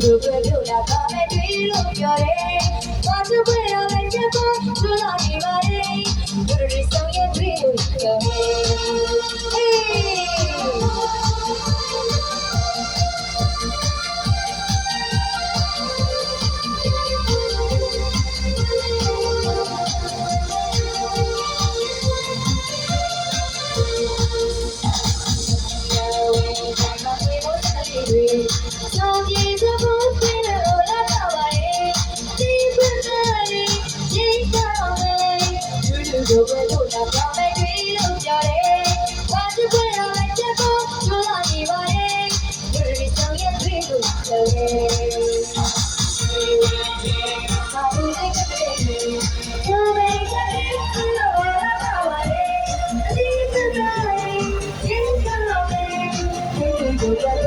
Cuando vuelve una dame, te lo lloré. Cuando vuelve 酒杯中的画面醉了酒泪，我只为了这份酒让你醉。十里香烟醉了酒泪，好美的相遇，酒杯中一次的我来把爱尽醉在你眼角里，醉酒泪。